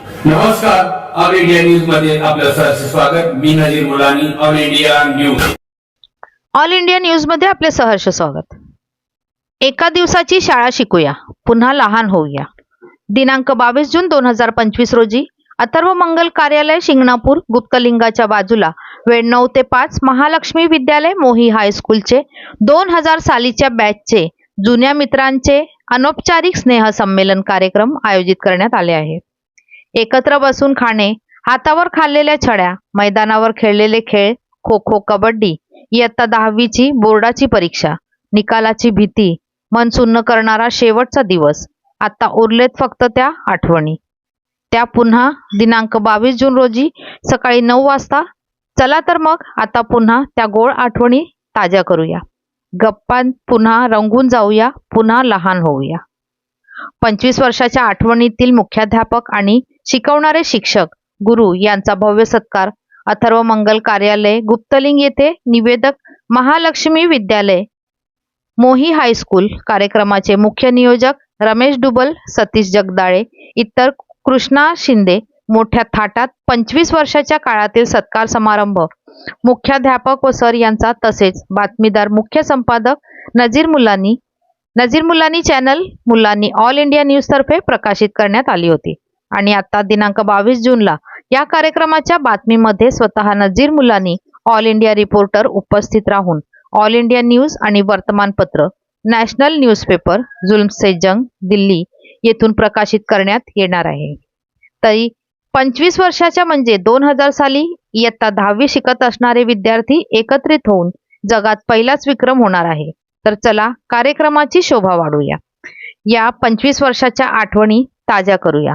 नमस्कार all India न्यूजमध्ये आपलं सहर्ष स्वागत. मी Nazir Mulani all India news. All India न्यूजमध्ये आपले सहर्ष स्वागत. एका दिवसाची शाळा शिकूया पुन्हा लहान होऊया. दिनांक बावीस जून दोन हजार पंचवीस रोजी अथर्व मंगल कार्यालय शिंगणापूर गुप्तलिंगाच्या बाजूला वेळ नऊ ते पाच महालक्ष्मी विद्यालय मोही हायस्कूलचे दोन हजार सालीच्या बॅचचे जुन्या मित्रांचे अनौपचारिक स्नेहसंमेलन कार्यक्रम आयोजित करण्यात आले आहे एकत्र बसून खाणे हातावर खाल्लेल्या छड्या मैदानावर खेळलेले खेळ खो खो कबड्डी इयत्ता दहावीची बोर्डाची परीक्षा निकालाची भीती मन सुन्न करणारा शेवटचा दिवस. आता उरलेत फक्त त्या आठवणी. त्या पुन्हा दिनांक बावीस जून रोजी सकाळी नऊ वाजता. चला तर मग आता पुन्हा त्या गोड आठवणी ताज्या करूया. गप्पांत पुन्हा रंगून जाऊया पुन्हा लहान होऊया. पंचवीस वर्षाच्या आठवणीतील मुख्याध्यापक आणि शिकवणारे शिक्षक गुरु यांचा भव्य सत्कार. अथर्व मंगल कार्यालय गुप्तलिंग येथे निवेदक महालक्ष्मी विद्यालय. मोही हायस्कूल कार्यक्रमाचे मुख्य नियोजक रमेश डुबल सतीश जगदाळे इतर कृष्णा शिंदे. मोठ्या थाटात पंचवीस वर्षाच्या काळातील सत्कार समारंभ. मुख्याध्यापक व सर यांचा तसेच बातमीदार मुख्य संपादक Nazir Mulani. Nazir Mulani channel Mulani all India news तर्फे प्रकाशित करण्यात आली होती. आणि आता दिनांक बावीस जूनला या कार्यक्रमाच्या बातमीमध्ये स्वतः Nazir Mulani all India reporter उपस्थित राहून ऑल इंडिया न्यूज आणि वर्तमानपत्र नॅशनल न्यूजपेपर जुल्म से जंग दिल्ली येथून प्रकाशित करण्यात येणार आहे. तरी पंचवीस वर्षाच्या म्हणजे दोन हजार साली इयत्ता दहावी शिकत असणारे विद्यार्थी एकत्रित होऊन जगात पहिलाच विक्रम होणार आहे. तर चला कार्यक्रमाची शोभा वाढूया. या पंचवीस वर्षाच्या आठवणी ताज्या करूया.